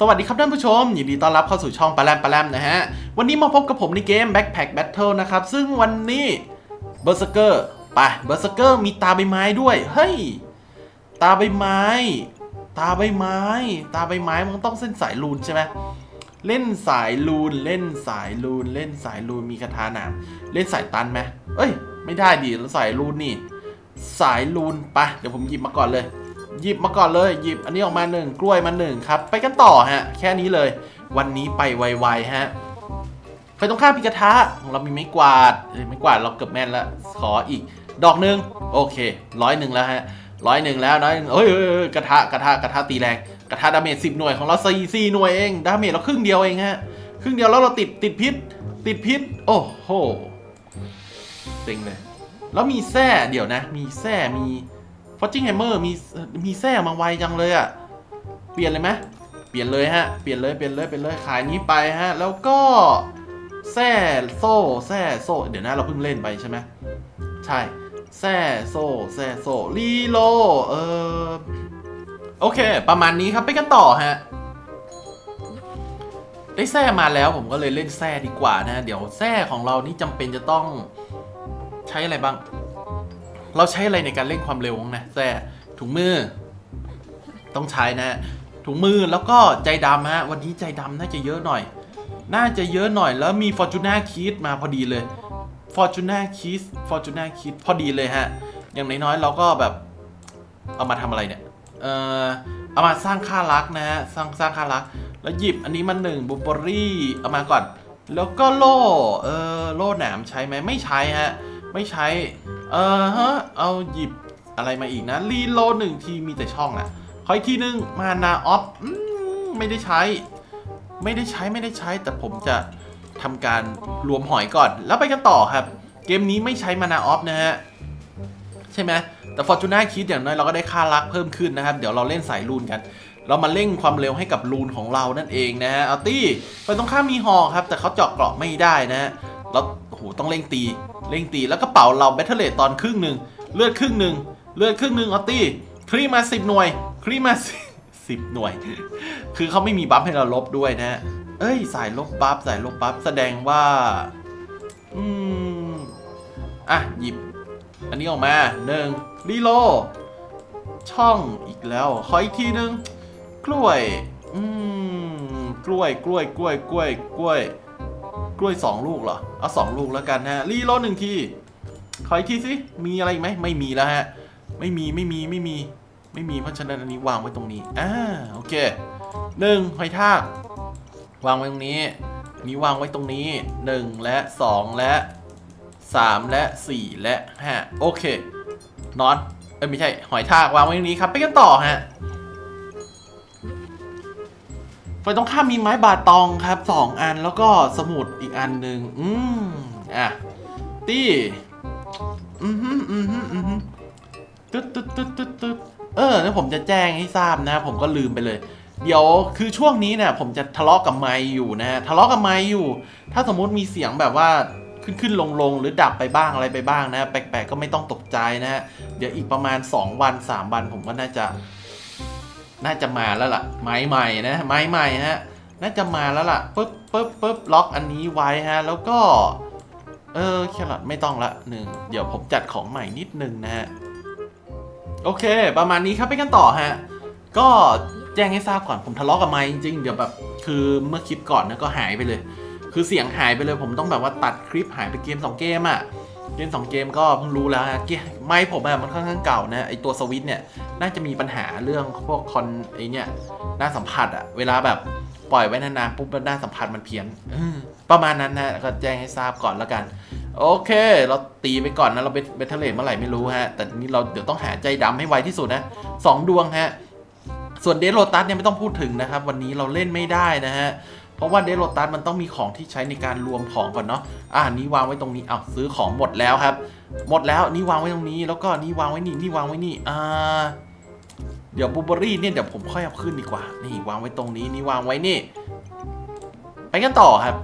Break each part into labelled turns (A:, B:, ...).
A: สวัสดีครับท่านผู้ชม ยินดีต้อนรับเข้าสู่ช่องปลาแรมปลาแรมนะฮะ วันนี้มาพบกับผมในเกม Backpack Battle นะครับ ซึ่งวันนี้เบอร์ e เกอร์ไปเบอร์ e เกอร์มีตาใบไม้ด้วย เฮ้ย ตาใบไม้ ตาใบไม้ ตาใบไม้มันต้องเส้นสายลูนใช่ไหมเล่นสายลูนเล่นสายลูนเล่นสายลูนมีคาถาหนามเล่นสายตันไหมเอ้ย ไม่ได้ดิแล้วสายลูนนี่ สายลูนไปเดี๋ยวผมหยิบมาก่อนเลย หยิบมาก่อนเลยหยิบอันนี้ออกมาหนึ่งกล้วยมาหนึ่งครับ ไปกันต่อฮะ แค่นี้เลย วันนี้ไปไวๆฮะไปตรงข้ามพิกระทะของเรามีไม้กวาดไม้กวาดเราเกือบแม่นแล้วขออีก ดอกหนึ่งโอเคร้อยหนึ่งแล้วฮะร้อยหนึ่งแล้วร้อยหนึ่งเอ้ยเอ้ยเอ้ยกระทะกระทะกระทะตีแรง กระทะดาเมจสิบหน่วยของเราสี่สี่หน่วยเองดาเมจเราครึ่งเดียวเองฮะครึ่งเดียวแล้วเราติดติดพิษ ติดพิษ โอ้โหเซ็งเลยแล้วมีแส้เดี๋ยวนะ มีแส้มี ฟอ r จิงแฮมเมอร์มีมีแส้มาไวจังเลยอะ่ะเปลี่ยนเลยไหมเปลี่ยนเลยฮะ เปลี่ยนเลยเปลี่ยนเลยเปลี่ยนเลยขายนี้ไปฮะ แล้วก็แส้โซ่แส้โซ่ เดี๋ยวนะเราเพิ่งเล่นไปใช่ไหมใช่แส้โซ่แส้โซ่รีโลเออโอเค ประมาณนี้ครับไปกันต่อฮะได้แส้มาแล้วผมก็เลยเล่นแส้ดีกว่านะ เดี๋ยวแส้ของเรานี่จำเป็นจะต้องใช้อะไรบ้าง เราใช้อะไรในการเร่งความเร็วนะแส้ถุงมือ ต้องใช้นะ ถุงมือแล้วก็ใจดำฮะวันนี้ใจดำน่าจะเยอะหน่อย น่าจะเยอะหน่อย แล้วมี Fortuna Kit มาพอดีเลย Fortuna Kit Fortuna Kit พอดีเลยฮะ อย่างน้อยๆเราก็แบบ เอามาทำอะไรเนี่ย เออเอามาสร้างค่ารักนะฮะ สร้างสร้างค่ารัก แล้วหยิบอันนี้มาหนึ่งบูเบอรี่เอามาก่อน แล้วก็โล่ เออโล่หนามใช้ไหมไม่ใช้ฮะ ไม่ใช้ เออฮะ เอาหยิบอะไรมาอีกนะ รีโลหนึ่งทีมีแต่ช่องนะขออีกทีนึง มานาออฟไม่ได้ใช้ ไม่ได้ใช้ไม่ได้ใช้ แต่ผมจะทำการรวมหอยก่อน แล้วไปกันต่อครับ เกมนี้ไม่ใช้มานาออฟนะฮะ ใช่ไหมแต่ Fortuna คิดอย่างน้อยเราก็ได้ค่ารักเพิ่มขึ้นนะครับ เดี๋ยวเราเล่นสายลูนกัน เรามาเร่งความเร็วให้กับลูนของเรานั่นเองนะฮะ เอาตี้ไปตรงข้ามมีหอครับ แต่เขาเจาะเกราะไม่ได้นะฮะ เราโอ้โหต้องเร่งตีเร่งตีแล้วกระเป๋าเราแบตเทเลตตอนครึ่งหนึ่งเลือดครึ่งหนึ่งเลือดครึ่งหนึ่งเอาตี้ครีมาสิบหน่วยครีมาสิบหน่วย คือเขาไม่มีบัฟให้เราลบด้วยนะฮะเอ้ยสายลบบัฟสายลบบัฟแสดงว่า อืมอะหยิบ อันนี้ออกมาหนึ่งรีโลช่องอีกแล้ว ขออีกทีนึงกล้วย อืมกล้วยกล้วยกล้วยกล้วยกล้วย กล้วยสองลูกเหรอ เอาสองลูกแล้วกันฮะ รีโลหนึ่งที ขออีกทีสิ มีอะไรอีกไหม ไม่มีแล้วฮะ ไม่มี ไม่มี ไม่มี ไม่มี เพราะฉะนั้นอันนี้วางไว้ตรงนี้ อ่า โอเคหนึ่งหอยทาก วางไว้ตรงนี้ นี้วางไว้ตรงนี้หนึ่งและสองและ 3 และ 4 และ 5 โอเคนอน เอ้ไม่ใช่ หอยทากวางไว้ตรงนี้ครับ ไปกันต่อฮะ ไฟตรงข้ามมีไม้บาตองครับ2อันแล้วก็สมุดอีกอันหนึ่งอืมอะตี้อืมฮึอืมฮึอืมฮึตึ๊ดตึ๊ดตึ๊ดตึ๊ดตึ๊ดเออแล้วผมจะแจ้งให้ทราบนะ ผมก็ลืมไปเลย เดี๋ยวคือช่วงนี้เนี่ยผมจะทะเลาะกับไมค์อยู่นะ ทะเลาะกับไมค์อยู่ ถ้าสมมุติมีเสียงแบบว่าขึ้นขึ้นลงลงหรือดับไปบ้างอะไรไปบ้างนะ แปลกๆก็ไม่ต้องตกใจนะฮะเดี๋ยวอีกประมาณ 2 วัน 3 วันผมก็น่าจะ น่าจะมาแล้วล่ะ ไม้ใหม่นะ ไม้ใหม่ฮะ น่าจะมาแล้วล่ะปึ๊บปึ๊บปึ๊บล็อกอันนี้ไว้ฮะ แล้วก็ เออแครอทไม่ต้องละหนึ่ง เดี๋ยวผมจัดของใหม่นิดนึงนะฮะ โอเค ประมาณนี้ครับไปกันต่อฮะ ก็แจ้งให้ทราบก่อนผมทะเลาะกับไมค์จริงๆ เดี๋ยวแบบคือเมื่อคลิปก่อนนะก็หายไปเลย คือเสียงหายไปเลย ผมต้องแบบว่าตัดคลิปหายไปเกม2เกมอะ่ะ เกม2เกมก็เพิ่งรู้แล้วฮะเกมไมค์ผมอะมันค่อนข้างเก่านะไอตัวสวิตเนี่ยน่าจะมีปัญหาเรื่องพวกคอนไอเนี่ยหน้าสัมผัสอะเวลาแบบปล่อยไว้นานๆปุ๊บหน้าสัมผัสมันเพี้ยนประมาณนั้นนะก็แจ้งให้ทราบก่อนแล้วกัน โอเค เราตีไปก่อนนะเราเบทเทเลตเมื่อไหร่ไม่รู้ฮะ แต่นี่เราเดี๋ยวต้องหาใจดำให้ไวที่สุดนะสองดวงฮะ ส่วนเดโรตัสเนี่ยไม่ต้องพูดถึงนะครับ วันนี้เราเล่นไม่ได้นะฮะ เพราะว่าเดโรตัสมันต้องมีของที่ใช้ในการรวมของก่อนเนาะ อ่านี้วางไว้ตรงนี้เอาซื้อของหมดแล้วครับ หมดแล้วนี่วางไว้ตรงนี้ แล้วก็นี่วางไว้นี่นี่วางไว้นี่ อ่า เดี๋ยวบูเบอรี่เนี่ยเดี๋ยวผมค่อยเอาขึ้นดีกว่า นี่วางไว้ตรงนี้นี่วางไว้นี่ ไปกันต่อครับ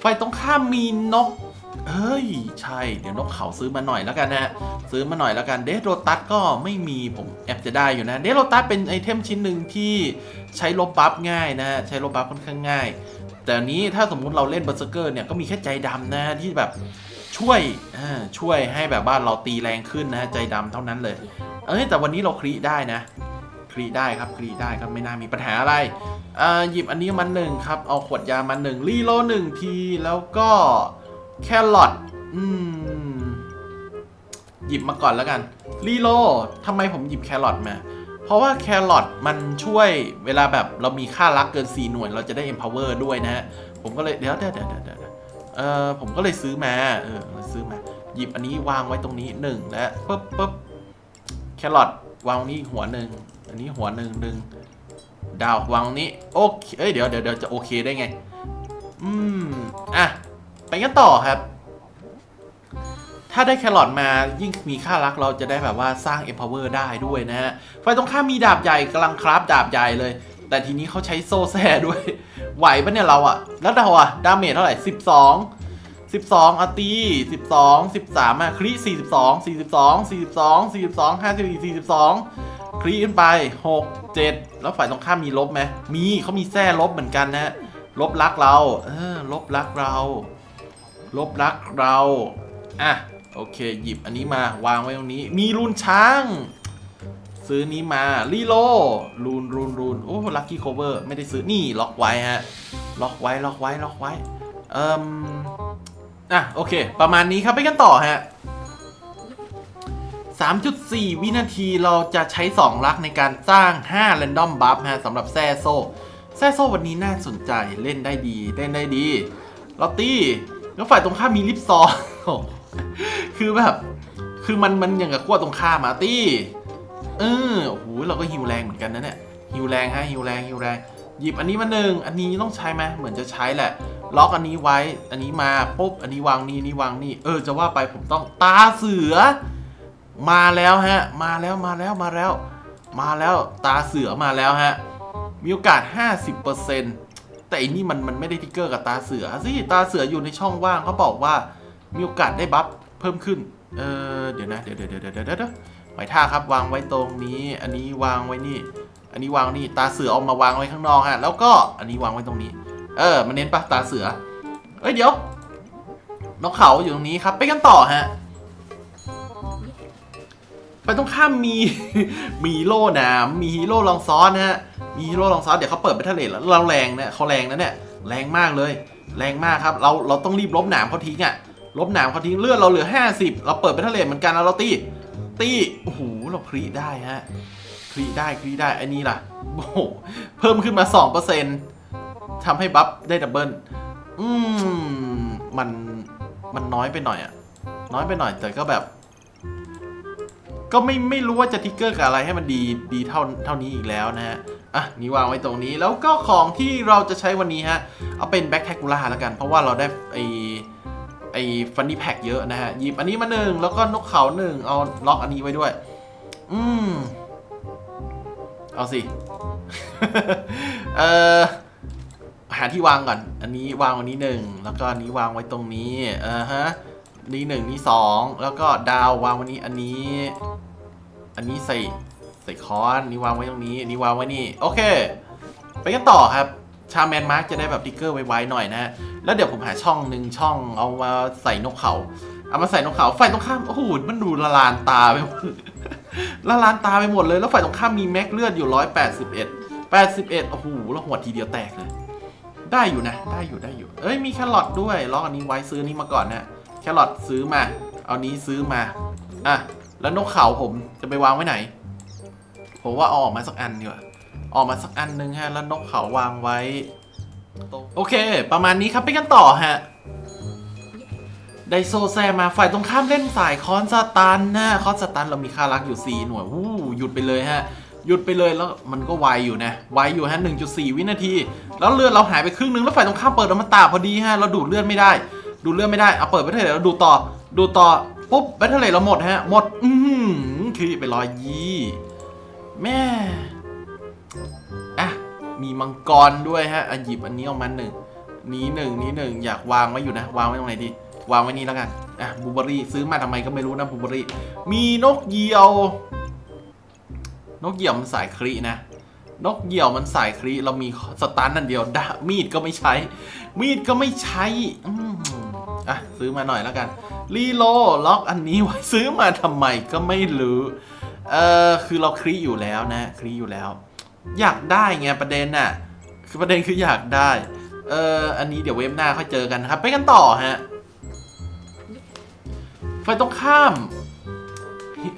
A: ไฟตรงข้ามมีนก เฮ้ย ใช่ เดี๋ยวนกเขาซื้อมาหน่อยแล้วกันนะ ซื้อมาหน่อยแล้วกัน เดโรตัสก็ไม่มีผมแอบจะได้อยู่นะ เดโรตัสเป็นไอเทมชิ้นหนึ่งที่ใช้ลบบัฟง่ายนะ ใช้ลบบัฟค่อนข้างง่าย แต่นี้ถ้าสมมุติเราเล่นเบอร์เซอร์เกอร์เนี่ยก็มีแค่ใจดำนะที่แบบช่วยช่วยให้แบบว่าเราตีแรงขึ้นนะใจดำเท่านั้นเลย เอ้ยแต่วันนี้เราครีได้นะครีได้ครับครีได้ครับไม่น่ามีปัญหาอะไรอ่าหยิบอันนี้มาหนึ่งครับ เอาขวดยามาหนึ่งรีโลหนึ่งทีแล้วก็ แครอทอืม หยิบมาก่อนแล้วกัน รีโลทำไมผมหยิบแครอทมา เพราะว่าแครอทมันช่วยเวลาแบบเรามีค่ารักเกิน 4 หน่วย เราจะได้ empower ด้วยนะฮะ ผมก็เลยเดี๋ยวเดี๋ยวเดี๋ยวเดี๋ยวเออผมก็เลยซื้อมา เออซื้อมา หยิบอันนี้วางไว้ตรงนี้หนึ่งและปุ๊บปุ๊บแครอทวางนี้หัวหนึ่ง อันนี้หัวหนึ่งหนึ่งดาววางตรงนี้ โอเคเอ้ยเดี๋ยวเดี๋ยวเดี๋ยวจะโอเคได้ไง อืม อะ ไปกันต่อครับ ถ้าได้แครอทมายิ่งมีค่ารักเราจะได้แบบว่าสร้าง empower ได้ด้วยนะฮะฝ่ายตรงข้ามมีดาบใหญ่กำลังคราฟดาบใหญ่เลย แต่ทีนี้เขาใช้โซ่แซ่ด้วย ไหวปะเนี่ยเราอะแล้วเราอะดาเมจเท่าไหร่ 12 12อาตี12 13อะครี42 42 42 42 54 42 ครีขึ้นไป 6 7 แล้วฝ่ายตรงข้ามมีลบไหมมีเขามีแซ่ลบเหมือนกันนะฮะลบรักเรา เออ ลบรักเรา ลบรักเรา อะ โอเค หยิบอันนี้มาวางไว้ตรงนี้ มีรูนช้าง ซื้อนี้มารีโลรูนรูนรูนโอ้ลัคกี้โคเวอร์ไม่ได้ซื้อนี่ล็อกไว้ฮะ ล็อกไว้ล็อกไว้ล็อกไว้ เอ่มอะ โอเค ประมาณนี้ครับไปกันต่อฮะ 3.4 วินาทีเราจะใช้ 2 ลักในการสร้าง 5 Random Buff ฮะสำหรับแซ่โซ่แซ่โซ่วันนี้น่าสนใจเล่นได้ดี เล่นได้ดีลอตตี้ แล้วฝ่ายตรงข้ามมีลิปซอโอ้โหคือแบบ คือมันมันอย่างกับขั้วตรงข้ามมาตี้ เออโอ้โหเราก็ฮิวแรงเหมือนกันนะเนี่ยฮิวแรงฮะฮิวแรงฮิวแรง หยิบอันนี้มาหนึ่งอันนี้ต้องใช้ไหมเหมือนจะใช้แหละ ล็อกอันนี้ไว้ อันนี้มาปุ๊บ อันนี้วางนี่นี่วางนี่ เออจะว่าไปผมต้องตาเสือ มาแล้วฮะ มาแล้วมาแล้วมาแล้ว มาแล้วตาเสือมาแล้วฮะ มีโอกาส 50% แต่อันนี้มันมันไม่ได้ทิกเกอร์กับตาเสือสิตาเสืออยู่ในช่องว่างเขาบอกว่ามีโอกาสได้บัฟเพิ่มขึ้น เออเดี๋ยวนะเดี๋ยวเดี๋ยวเดี๋ยวเดี๋ยวเดี๋ยวหมายท่าครับวางไว้ตรงนี้ อันนี้วางไว้นี่ อันนี้วางนี่ตาเสือเอามาวางไว้ข้างนอกฮะแล้วก็อันนี้วางไว้ตรงนี้ เออมันเน้นปะตาเสือเอ้ยเดี๋ยวนกเขาอยู่ตรงนี้ครับไปกันต่อฮะ ไปตรงข้ามมี มีฮีโร่หนามมีฮีโร่ลองซ้อนนะฮะ มีฮีโร่ลองซ้อนเดี๋ยวเขาเปิดไปทะเลแล้วเราแรงนะเขาแรงนะเนี่ย แรงมากเลย แรงมากครับ เรา เราต้องรีบลบหนามเขาทิ้งอะลบหนามเขาทิ้งเลือดเราเหลือ 50 เราเปิดไปทะเลเหมือนกันแล้วเราตีตีโอ้โห เราครีได้ฮะครีได้ครีได้ อันนี้ล่ะ โอ้โห เพิ่มขึ้นมา 2%ทำให้บัฟได้ดับเบิล อืม มัน มันน้อยไปหน่อยอะน้อยไปหน่อย แต่ก็แบบ ก็ไม่ไม่รู้ว่าจะทิกเกอร์กับอะไรให้มันดีดีเท่าเท่านี้อีกแล้วนะฮะอะนี่วางไว้ตรงนี้แล้วก็ของที่เราจะใช้วันนี้ฮะ เอาเป็นแบ็คแทกูล่าแล้วกัน เพราะว่าเราได้ไอไอฟันนี่แพ็กเยอะนะฮะหยิบอันนี้มาหนึ่งแล้วก็นกเขาหนึ่งเอาล็อกอันนี้ไว้ด้วย อืม เอาสิ เออหาที่วางก่อน อันนี้วางวันนี้หนึ่งแล้วก็อันนี้วางไว้ตรงนี้เออฮะนี่หนึ่งนี่สองแล้วก็ดาววางวันนี้อันนี้ อันนี้ใส่ใส่คอนนี่วางไว้ตรงนี้นนี้วางไว้นี่โอเค ไปกันต่อครับ ชาแมนมาร์กจะได้แบบติ๊กเกอร์ไว้ๆหน่อยนะฮะแล้วเดี๋ยวผมหาช่องหนึ่งช่องเอามาใส่นกเขาเอามาใส่นกเขาฝ่ายตรงข้ามโอ้โหมันดูละลานตาไปหมดละลานตาไปหมดเลย แล้วฝ่ายตรงข้ามมีแม็กเลือดอยู่ร้อยแปดสิบเอ็ดแปดสิบเอ็ดโอ้โหแล้วหัวทีเดียวแตกเลยได้อยู่นะ ได้อยู่ได้อยู่ เอ้ยมีแครอทด้วยล็อกอันนี้ไว้ซื้อนี้มาก่อนนะแครอทซื้อมา เอานี้ซื้อมา อะ แล้วนกเขาผมจะไปวางไว้ไหน ผมว่าเอาออกมาสักอันดีกว่าออกมาสักอันหนึงฮะ แล้วนกเขาวางไว้ โอเค ประมาณนี้ครับไปกันต่อฮะ ไดโซแซมาฝ่ายตรงข้ามเล่นสายคอนสตันนะคอนสตันเรามีค่ารักอยู่ 4 หน่วยวู้หยุดไปเลยฮะ หยุดไปเลยแล้วมันก็ไวอยู่นะ ไวอยู่ฮะ 1.4 วินาที แล้วเลือดเราหายไปครึ่งนึงแล้วฝ่ายตรงข้ามเปิดอมตะพอดีฮะ เราดูดเลือดไม่ได้ ดูดเลือดไม่ได้ เอาเปิดไปเถอะเราดูต่อ ดูต่อ ปุ๊บแบตเทอร์เราหมดฮะ หมด อือหือคือไปร้อยยี่แม่อะมีมังกรด้วยฮะอะหยิบอันนี้ออกมาหนึ่งนี้หนึ่งนี้หนึ่งอยากวางไว้อยู่นะ วางไว้ตรงไหนดี วางไว้นี่แล้วกันอะบูเบอรี่ซื้อมาทำไมก็ไม่รู้นะบูเบอรี่ มีนกเหยี่ยว นกเหยี่ยวมันสายครีนะ นกเหยี่ยวมันสายครีเรามีสตันนั่นเดียวดามีดก็ไม่ใช้ มีดก็ไม่ใช้อืมอะซื้อมาหน่อยแล้วกัน รีโลล็อกอันนี้ไว้ซื้อมาทำไมก็ไม่รู้เออคือเราครีอยู่แล้วนะครีอยู่แล้ว อยากได้ไงประเด็นน่ะคือประเด็นคืออยากได้เอออันนี้เดี๋ยวเว็บหน้าค่อยเจอกันนะครับ ไปกันต่อฮะไฟตรงข้าม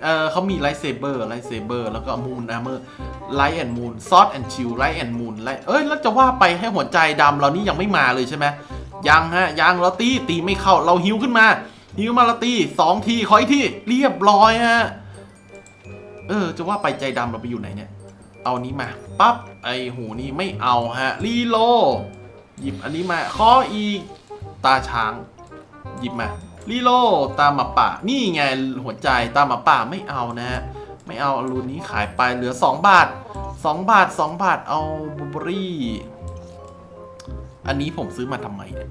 A: เออเขามีไลท์เซเบอร์ไลท์เซเบอร์แล้วก็มูนอาร์เมอร์ไลท์แอนด์มูนซอสแอนด์ชิลไลท์แอนด์มูนไลท์เอ้ยแล้วจะว่าไปให้หัวใจดำเรานี่ยังไม่มาเลยใช่ไหมยังฮะยังเราตีตีไม่เข้าเราหิวขึ้นมา หิวมาเราตีสองทีขออีกทีเรียบร้อยฮะเออ จะว่าไปใจดำเราไปอยู่ไหนเนี่ย เอานี้มาปั๊บไอหูนี่ไม่เอาฮะรีโล หยิบอันนี้มาขออีกตาช้าง หยิบมารีโลตามหมาป่า นี่ไงหัวใจตามหมาป่าไม่เอานะฮะไม่เอารูนนี้ขายไปเหลือ 2 บาท 2 บาท 2 บาทเอาบูเบอรี่ อันนี้ผมซื้อมาทำไมเนี่ย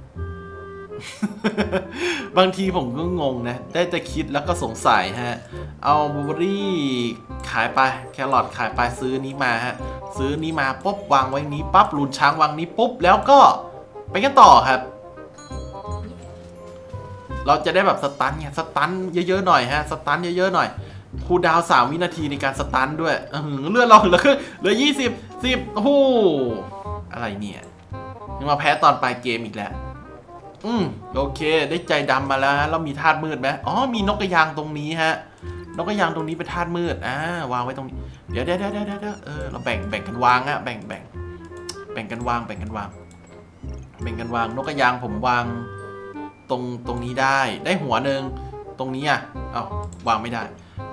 A: บางทีผมก็งงนะ ได้แต่คิดแล้วก็สงสัยฮะ เอาบลูเบอรี่ขายไป แครอทขายไปซื้อนี้มาฮะ ซื้อนี้มาปุ๊บวางไว้นี้ปั๊บรูนช้างวางนี้ปุ๊บแล้วก็ไปกันต่อครับ เราจะได้แบบสตันไงสตันเยอะๆหน่อยฮะ สตันเยอะๆหน่อยคูดาวสามวินาทีในการสตันด้วยอื้ออเลือดเราเหลือคือเหลือยี่สิบสิบโอ้โหอะไรเนี่ยยังมาแพ้ตอนปลายเกมอีกแล้ว อืมโอเค ได้ใจดำมาแล้วฮะเรามีธาตุมืดไหมอ๋อมีนกกระยางตรงนี้ฮะนกกระยางตรงนี้เป็นธาตุมืดอ่าวางไว้ตรงนี้เดี๋ยวเดี๋ยวเดี๋ยวเดี๋ยวเดี๋ยวเออเราแบ่งแบ่งกันวางอะแบ่งแบ่งแบ่งกันวางแบ่งกันวางแบ่งกันวางนกกระยางผมวางตรงตรงนี้ได้ได้หัวหนึ่งตรงนี้อะเอาวางไม่ได้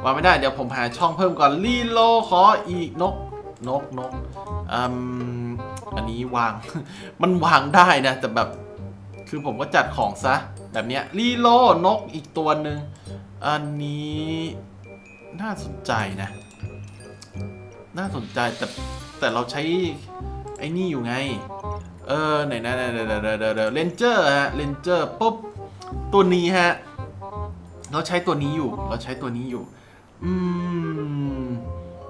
A: วางไม่ได้เดี๋ยวผมหาช่องเพิ่มก่อนรีโลขออีกนกนกนกอืมอันนี้วาง มันวางได้นะ แต่แบบ คือผมก็จัดของซะ แบบเนี้ยรีโลนกอีกตัวหนึ่งอันนี้น่าสนใจนะ น่าสนใจแต่แต่เราใช้ไอ้นี่อยู่ไง เออไหนนะเดี๋ยวเดี๋ยวเดี๋ยวเดี๋ยวเดี๋ยวเลนเจอร์ฮะเลนเจอร์ปุ๊บตัวนี้ฮะ เราใช้ตัวนี้อยู่ เราใช้ตัวนี้อยู่ อืม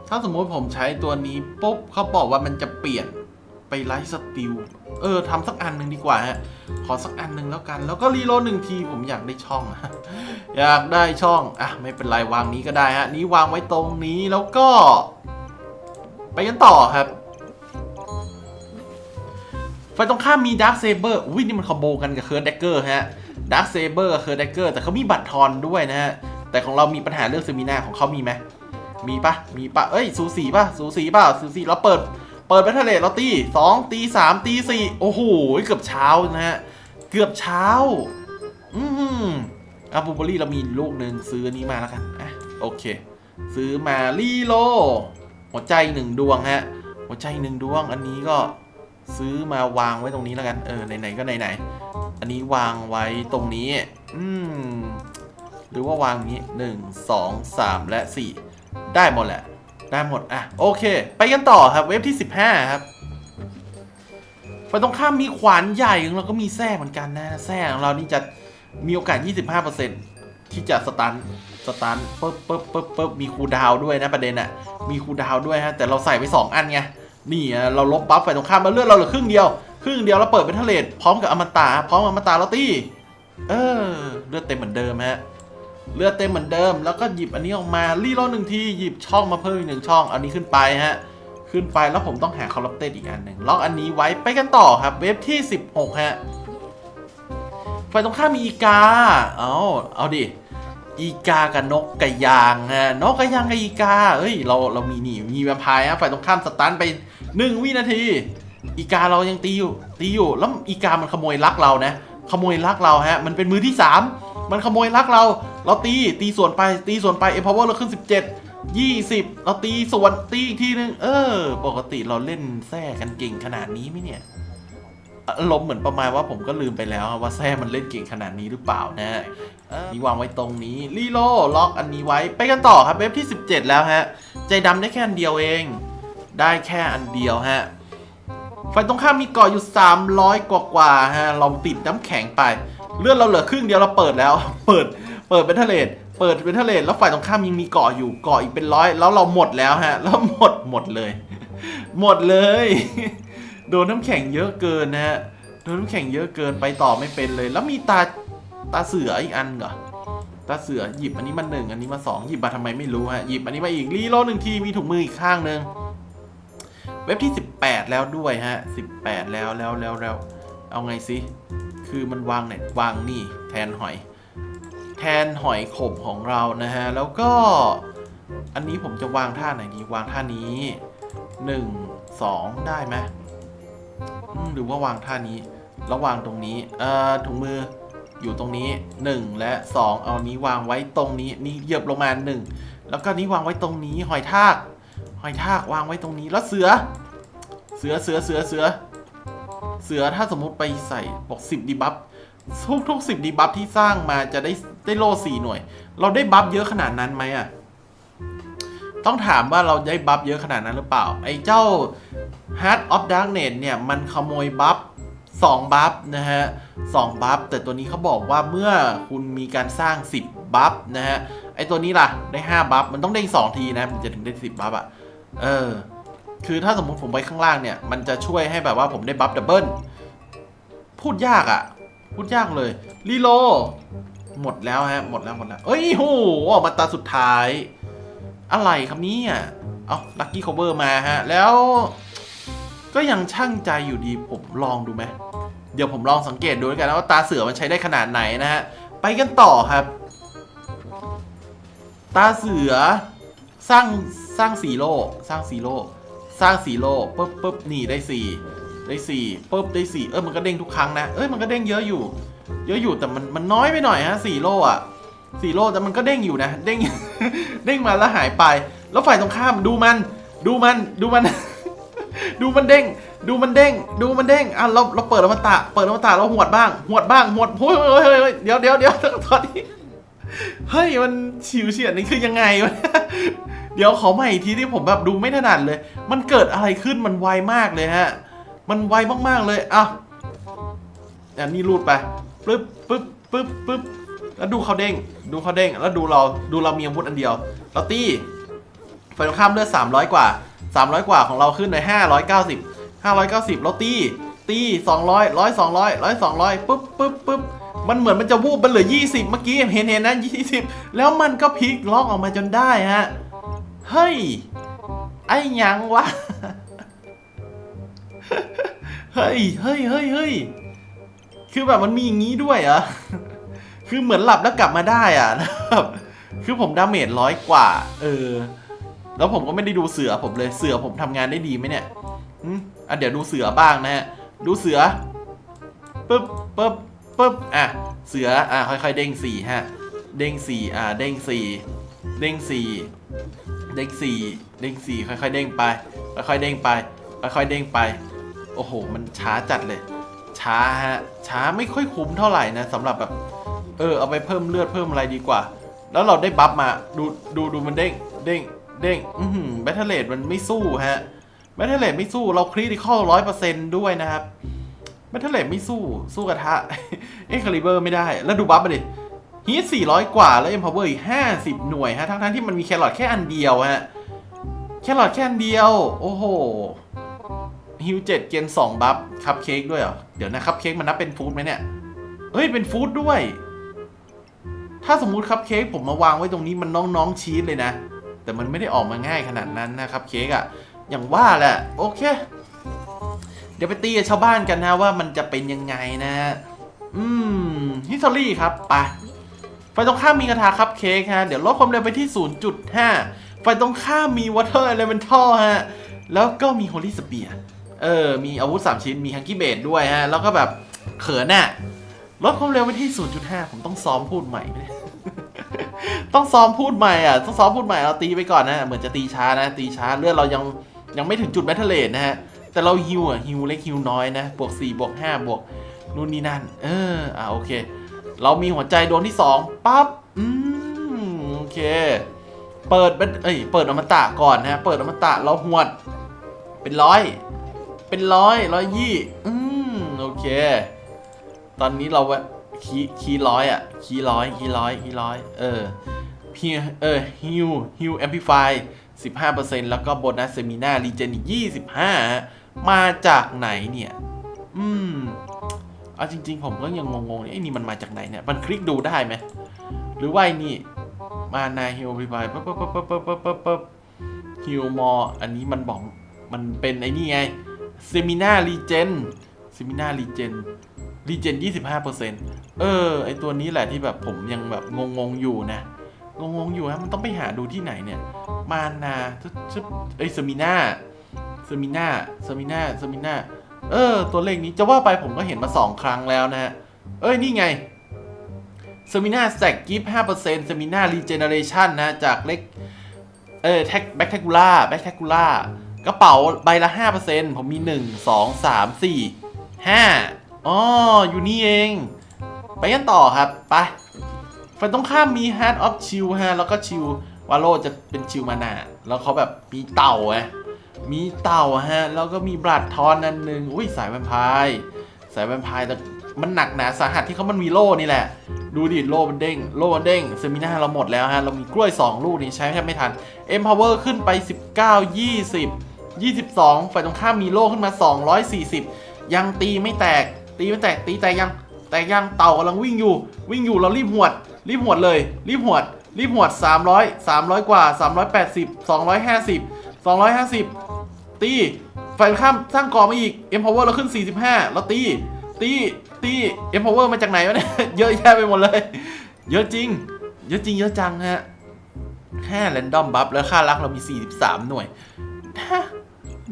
A: ถ้าสมมติผมใช้ตัวนี้ปุ๊บเขาบอกว่ามันจะเปลี่ยน ไปไลท์สติลเออทำสักอันหนึ่งดีกว่าฮะ ขอสักอันหนึ่งแล้วกัน แล้วก็รีโหลดหนึ่งทีผมอยากได้ช่อง อยากได้ช่อง อะ ไม่เป็นไรวางนี้ก็ได้ฮะ นี้วางไว้ตรงนี้แล้วก็ ไปกันต่อครับไฟตรงข้ามมีดาร์ s เซเบอร์อุ้ยนี่มันคอมโบกันกับเคิร์ดแดกเกอร์ฮะดาร์ s เซเบอร์กับเคิร์ดแดกเกอร์แต่เขามีบัตรทอนด้วยนะฮะ แต่ของเรามีปัญหาเรื่องเซมินาของเขามีไหมมีปะมีปะเอ้ยสูสีปะสูสีปะสูสีเราเปิด เปิดแบทเทเลเราตีสองตีสามตีสี่โอ้โหเกือบเช้านะฮะ เกือบเช้า อืมอาบูเบอรี่เรามีลูกหนึ่งซื้อนี้มาแล้วกันอะโอเค ซื้อมารีโล หัวใจหนึ่งดวงฮะ หัวใจหนึ่งดวงอันนี้ก็ซื้อมาวางไว้ตรงนี้แล้วกันเออไหนๆก็ไหนๆอันนี้วางไว้ตรงนี้ อืมหรือว่าวางนี้หนึ่งสองสามและสี่ได้หมดแหละ ได้หมด อะ โอเค ไปกันต่อครับเว็บที่ 15 ครับไปตรงข้ามมีขวานใหญ่ของเราก็มีแส้เหมือนกันนะแส้ของเรานี่จะมีโอกาส 25%ที่จะสตันสตันปึ๊บปึ๊บปึ๊บปึ๊บมีคูดาวด้วยนะประเด็นอะมีคูดาวด้วยฮะแต่เราใส่ไป 2 อันไงนี่เราลบบัฟไปตรงข้ามมาเลือดเราเหลือครึ่งเดียวครึ่งเดียวเราเปิดเป็นทะเลพร้อมกับอมตะพร้อมอมตะเราตีเออเลือดเต็มเหมือนเดิมฮะ เลือดเต็มเหมือนเดิม แล้วก็หยิบอันนี้ออกมารีโหลดหนึ่งทีหยิบช่องมาเพิ่มอีกหนึ่งช่องอันนี้ขึ้นไปฮะขึ้นไปแล้วผมต้องหาคอร์รัปเต็ดอีกอันหนึ่งล็อกอันนี้ไว้ไปกันต่อครับ เว็บที่ 16 ฮะไฟตรงข้ามมีอีกา เอาเอาดิอีกากับนกกระยางฮะนกกระยางกับอีกาเอ้ยเราเรามีนี่มีแวมไพร์ฮะไฟตรงข้ามสตันไป1วินาที อีกาเรายังตีอยู่ตีอยู่แล้วอีกามันขโมยลักเรานะ ขโมยลักเราฮะ มันเป็นมือที่ 3 มันขโมยลักเรา เราตี ตีส่วนไป ตีส่วนไปเอพาวเวอร์เราขึ้น 17 20 เราตีส่วนตีอีกทีนึง เออ ปกติเราเล่นแท้กันเก่งขนาดนี้ไหมเนี่ยอารมณ์เหมือนประมาณว่าผมก็ลืมไปแล้วว่าแท้มันเล่นเก่งขนาดนี้หรือเปล่านะฮะนี่วางไว้ตรงนี้รีโลล็อกอันนี้ไว้ไปกันต่อครับเว็บที่ 17 แล้วฮะ ใจดำได้แค่อันเดียวเอง ได้แค่อันเดียวฮะ ไฟตรงข้ามมีเกาะอยู่ 300 กว่ากว่าฮะเราติดน้ำแข็งไป เลือดเราเหลือครึ่งเดียวเราเปิดแล้ว เปิดเปิดเป็นทะเลเปิดเป็นทะเลแล้วฝ่ายตรงข้ามยังมีเกาะอยู่เกาะอีกเป็นร้อยแล้วเราหมดแล้วฮะ แล้วหมดหมดเลย หมดเลย โดนน้ำแข็งเยอะเกินนะฮะโดนน้ำแข็งเยอะเกินไปต่อไม่เป็นเลย แล้วมีตาตาเสืออีกอันเหรอตาเสือหยิบอันนี้มาหนึ่งอันนี้มาสองหยิบมาทำไมไม่รู้ฮะหยิบอันนี้มาอีกรีโลหนึ่งทีมีถุงมืออีกข้างหนึ่ง เว็บที่ 18 แล้วด้วยฮะ 18 แล้วแล้วแล้วแล้วเอาไงสิ คือมันวางไหนวางนี่แทนหอย แทนหอยขมของเรานะฮะ แล้วก็ อันนี้ผมจะวางท่าไหนดีวางท่านี้ 1 2 ได้ไหมอืมหรือว่าวางท่านี้ แล้ววางตรงนี้ เอ่อถุงมืออยู่ตรงนี้ 1 และ 2 เอานี้วางไว้ตรงนี้ นี่เหยียบลงมา 1 แล้วก็นี้วางไว้ตรงนี้หอยทาก หอยทากวางไว้ตรงนี้แล้วเสือ เสือเสือเสือเสือ เสือถ้าสมมุติไปใส่บอกสิบดีบัฟทุกทุกสิบดีบัฟที่สร้างมาจะได้ได้โล่สี่หน่วย เราได้บัฟเยอะขนาดนั้นไหมอะต้องถามว่าเราได้บัฟเยอะขนาดนั้นหรือเปล่า ไอ้เจ้า Heart of Darkness เนี่ยมันขโมยบัฟสองบัฟนะฮะสองบัฟแต่ตัวนี้เขาบอกว่าเมื่อคุณมีการสร้าง 10 บัฟนะฮะไอ้ตัวนี้ล่ะ ได้ 5 บัฟมันต้องเด้ง2ทีนะมันจะถึงได้ 10 บัฟอะ เออ คือถ้าสมมติผมไปข้างล่างเนี่ย มันจะช่วยให้แบบว่าผมได้บัฟดับเบิล พูดยากอะ่ะ พูดยากเลยรีโล หมดแล้วฮะ หมดแล้วหมดแล้ว เอ้ยโหออกมาตาสุดท้าย อะไรครับนี่ยเอาลัคกี้คเวอร์มาฮะ แล้ว ก็ยังช่างใจอยู่ดีผมลองดูไหมเดี๋ยวผมลองสังเกตดูแล้วกันนะว่าตาเสือมันใช้ได้ขนาดไหนนะฮะ ไปกันต่อครับ ตาเสือ สร้างสร้างสี่โลสร้างสี่โลสร้างสี่โลปุ๊บปุ๊บนี่ได้สี่ได้สี่ปุ๊บได้สี่เออมันก็เด้งทุกครั้งนะเอ้ยมันก็เด้งเยอะอยู่ เยอะอยู่แต่มันมันน้อยไปหน่อยฮะสี่โลอะสี่โลแต่มันก็เด้งอยู่นะ เด้งเด้งมาแล้วหายไป แล้วฝ่ายตรงข้ามดูมัน ดูมันดูมัน ดูมันเด้ง ดูมันเด้ง ดูมันเด้งอะเราเราเปิดอมตะเปิดอมตะเราหวดบ้างหวดบ้างหวดเฮ้ยเฮ้ยเฮ้ยเฮ้ยเดี๋ยวเดี๋ยวเดี๋ยวตอนนี้ เฮ้ยมันฉิวเฉียดนี่คือยังไงวะ เดี๋ยวขอใหม่อีกทีที่ผมแบบดูไม่ถนัดเลย มันเกิดอะไรขึ้นมันไวมากเลยฮะ มันไวมากๆเลยอะอันนี้รูดไปปึ๊บปึ๊บปึ๊บปึ๊บแล้วดูเขาเด้ง ดูเขาเด้ง แล้วดูเรา ดูเรามีอาวุธอันเดียวเราตีฝ่ายตรงข้ามเลือด300 กว่า 300 กว่าของเราขึ้นไป590 590เราตีตี200 100 200 100 200ปึ๊บปึ๊บปึ๊บ มันเหมือนมันจะวูบมันเหลือ 20 เมื่อกี้เห็นเห็นนะ20 แล้วมันก็พลิกล็อกออกมาจนได้ฮะ เฮ้ย ไอ้หยังวะ เฮ้ยเฮ้ยเฮ้ยเฮ้ยคือแบบมันมีอย่างนี้ด้วยเหรอ คือเหมือนหลับแล้วกลับมาได้อะนะครับคือผมดาเมจร้อยกว่า เออ แล้วผมก็ไม่ได้ดูเสือผมเลย เสือผมทำงานได้ดีไหมเนี่ย อืมอะเดี๋ยวดูเสือบ้างนะฮะ ดูเสือปึ๊บปึ๊บ ปึ๊บอะเสืออะค่อยๆ เด้งสี่ฮะเด้งสี่อะเด้งสี่เด้งสี่เด้งสี่เด้งสี่ค่อยๆเด้งไปค่อยๆเด้งไปค่อยๆเด้งไป โอ้โห มันช้าจัดเลย ช้าฮะช้าไม่ค่อยคุ้มเท่าไหร่นะสำหรับแบบ เออเอาไปเพิ่มเลือดเพิ่มอะไรดีกว่า แล้วเราได้บัฟมาดูดูดูมันเด้งเด้งเด้งอือหือแบทเทเลตมันไม่สู้ฮะแบทเทเลตไม่สู้เราคริติคอลร้อยเปอร์เซนต์ด้วยนะครับ แบทเทเลตไม่สู้สู้กระทะเอ็กคาลิเบอร์ไม่ได้ แล้วดูบัฟมาดิฮีท400 กว่าแล้ว Empower อีก 50 หน่วยฮะ ทั้งๆที่มันมีแครอทแค่อันเดียวฮะ แครอทแค่อันเดียว โอ้โหฮิวเจ็ดเกนสองบัฟคัพเค้กด้วยเหรอ เดี๋ยวนะคัพเค้กมันนับเป็นฟู้ดไหมเนี่ย เฮ้ย เป็นฟู้ดด้วย ถ้าสมมุติคัพเค้กผมมาวางไว้ตรงนี้มันน้องๆชีสเลยนะ แต่มันไม่ได้ออกมาง่ายขนาดนั้นนะครับเค้กอะอย่างว่าแหละ โอเค เดี๋ยวไปตีกับชาวบ้านกันนะว่ามันจะเป็นยังไงนะฮะอืมฮิสตอรี่ครับไปไฟตรงข้ามมีกระทะคัพเค้กฮะ เดี๋ยวลดความเร็วไปที่ 0.5 ไฟตรงข้ามมี Water Elemental ฮะ แล้วก็มี Holy Spear เออ มีอาวุธ 3 ชิ้น มีฮังกี้เบดด้วยฮะ แล้วก็แบบเขินน่ะลดความเร็วไปที่ 0.5 ผมต้องซ้อมพูดใหม่ ต้องซ้อมพูดใหม่อะ ต้องซ้อมพูดใหม่ เราตีไปก่อนนะ เหมือนจะตีช้านะ ตีช้า เลือดเรายังยังไม่ถึงจุดแบทเทเลนนะฮะ แต่เราฮิวอะฮิวเล็กฮิวน้อยนะบวก4บวก5บวกนู่นนี่นั่น เอออะโอเค เรามีหัวใจดวงที่สองปั๊บอืมโอเค เปิดเป็นเอ้ยเปิดอมตะก่อนนะเปิดอมตะเราหวด เป็นร้อยเป็นร้อยร้อยยี่อืมโอเค ตอนนี้เราคีคีร้อยอะคีร้อยคีร้อยคีร้อยเออพีเออฮิวฮิวแอมพลิฟายสิบห้าเปอร์เซ็นต์แล้วก็โบนัสเซมินารีเจนอีกยี่สิบห้า มาจากไหนเนี่ย อืมเอาจริง ๆ ผมก็ยังงงๆนี่ไอ้นี่มันมาจากไหนเนี่ย มันคลิกดูได้ไหม หรือว่าไอ้นี่ มานาฮิวพลิฟายปั๊บปั๊บปั๊บปั๊บปั๊บปั๊บปั๊บปั๊บฮิวมออันนี้มันบอก มันเป็นไอ้นี่ไงเซมินารีเจนเซมินารีเจนรีเจน25%เออ ไอตัวนี้แหละที่แบบผมยังแบบงงๆอยู่นะ งงๆอยู่ฮะ มันต้องไปหาดูที่ไหนเนี่ย มานาชึบชึบเอ้ยเซมิน่า เซมิน่าเซมิน่าเซมิน่าเออ ตัวเลขนี้จะว่าไปผมก็เห็นมาสองครั้งแล้วนะฮะ เอ้ย นี่ไงเซมิน่าแซกกิฟห้าเปอร์เซ็นต์เซมิน่ารีเจเนเรชันนะ จากเลขเออแท็กแบ็คแทกูล่าแบ็คแทกูล่ากระเป๋าใบละห้าเปอร์เซ็นต์ผมมีหนึ่งสองสามสี่ห้าอ๋อ อยู่นี่เอง ไปกันต่อครับ ไปฝั่งตรงข้ามมี Heart of Chill ฮะ แล้วก็ชิลวาโลจะเป็นชิลมานาแล้วเขาแบบมีเต่าไง มีเต่าฮะ แล้วก็มีบลัดทอนอันหนึ่งอุ้ยสายแวมไพร์ สายแวมไพร์แต่มันหนักหนาสาหัสที่เขามันมีโล่นี่แหละ ดูดิโล่มันเด้ง โล่มันเด้งเซมินาเราหมดแล้วฮะ เรามีกล้วย 2 ลูกนี่ใช้แทบไม่ทัน Empower ขึ้นไป 19 20 22 ฝ่ายตรงข้ามมีโล่ขึ้นมา 240 ยังตีไม่แตก ตีไม่แตก ตีแต่ยัง แต่ยังเต่ากำลังวิ่งอยู่ วิ่งอยู่เรารีบหวด รีบหวดเลย รีบหวด รีบหวด 300 300 กว่า 380 250 250 ตีฝ่ายตรงข้ามสร้างกรอบมาอีก Empower เราขึ้น 45เราตี ตี ตี Empower มาจากไหนวะเนี่ย เยอะแยะไปหมดเลย เยอะจริง เยอะจริงเยอะจังฮะแค่แรนดอมบัฟแล้วค่ารักเรามี 43 หน่วย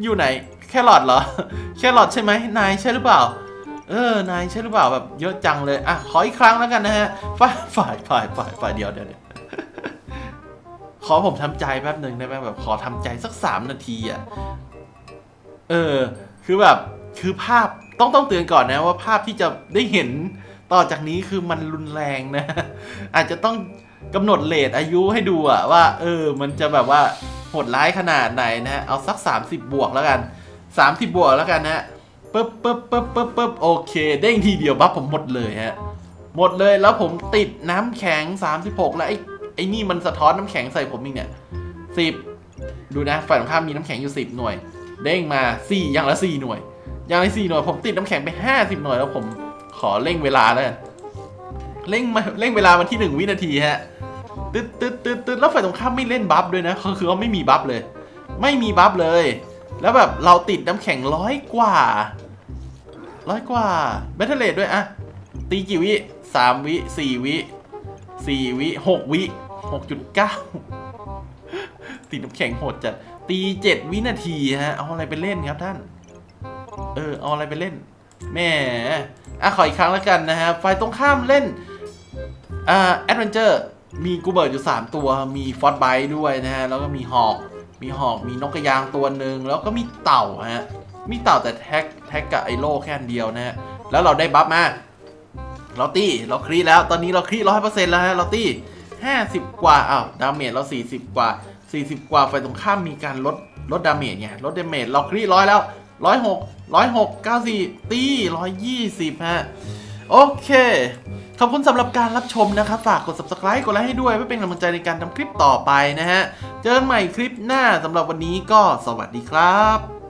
A: อยู่ไหน แค่หลอดเหรอ แค่หลอดใช่ไหมนายใช่หรือเปล่า เออ นายใช่หรือเปล่าแบบเยอะจังเลย อะ ขออีกครั้งแล้วกันนะฮะ ฝ่ายฝ่ายฝ่ายฝ่ายเดียวเดียวเดี๋ยว ขอผมทำใจแป๊บหนึ่งได้ไหมแบบขอทำใจสักสามนาทีอะ เออ คือแบบ คือภาพต้องต้องเตือนก่อนนะว่าภาพที่จะได้เห็นต่อจากนี้คือมันรุนแรงนะ อาจจะต้องกำหนดเลทอายุให้ดูอะว่า เออ มันจะแบบว่าโหดร้ายขนาดไหนนะ เอาสัก 30 บวกแล้วกัน 30 บวกแล้วกันนะปึ๊บปึ๊บปึ๊บปึ๊บปึ๊บโอเค เด้งทีเดียวบัฟผมหมดเลยฮะ หมดเลยแล้วผมติดน้ำแข็ง 36 แล้วไอ้ ไอ้นี่มันสะท้อนน้ำแข็งใส่ผมอีกเนี่ย10ดูนะฝ่ายตรงข้ามมีน้ำแข็งอยู่10หน่วย เด้งมา4อย่างละ4หน่วย อย่างละ4หน่วย ผมติดน้ำแข็งไป50หน่วยแล้วผมขอเร่งเวลาแล้วเร่งมาเร่งเวลามาที่1วินาทีฮะตึ๊ดตึ๊ดตึ๊ดตึ๊ดแล้วฝ่ายตรงข้ามไม่เล่นบัฟด้วยนะคือคือเขาไม่มีบัฟเลย ไม่มีบัฟเลย แล้วแบบเราติดน้ำแข็งร้อยกว่าร้อยกว่าเบทเทเลดด้วยอะตีกี่วิสามวิสี่วิ สี่วิหกวิหกจุดเก้าติดน้ำแข็งโหดจัดตีเจ็ดวินาทีฮะ เอาอะไรไปเล่นครับท่าน เออ เอาอะไรไปเล่น แม่อะขออีกครั้งแล้วกันนะฮะฝ่ายตรงข้ามเล่นอ่าแอดเวนเจอร์มีกูเบิร์ดอยู่ 3 ตัว มีฟอสไบด้วยนะฮะ แล้วก็มีหอก มีหอก มีนกกระยางตัวหนึ่ง แล้วก็มีเต่าฮะ มีเต่าแต่แท็กแท็กกับไอโลแค่อันเดียวนะฮะ แล้วเราได้บัฟมา เราตีเราครีแล้ว ตอนนี้เราครีร้อยเปอร์เซ็นต์แล้วฮะเราตีห้าสิบกว่าอ้าวดาเมจเราสี่สิบกว่าสี่สิบกว่าไฟตรงข้ามมีการลดลดดาเมจไงลดดาเมจเราครีร้อยแล้วร้อยหกร้อยหกเก้าสี่ตีร้อยยี่สิบฮะโอเค ขอบคุณสำหรับการรับชมนะครับ ฝากกด subscribe กดไลค์ให้ด้วยเพื่อเป็นกำลังใจในการทำคลิปต่อไปนะฮะ เจอกันใหม่คลิปหน้าสำหรับวันนี้ก็สวัสดีครับ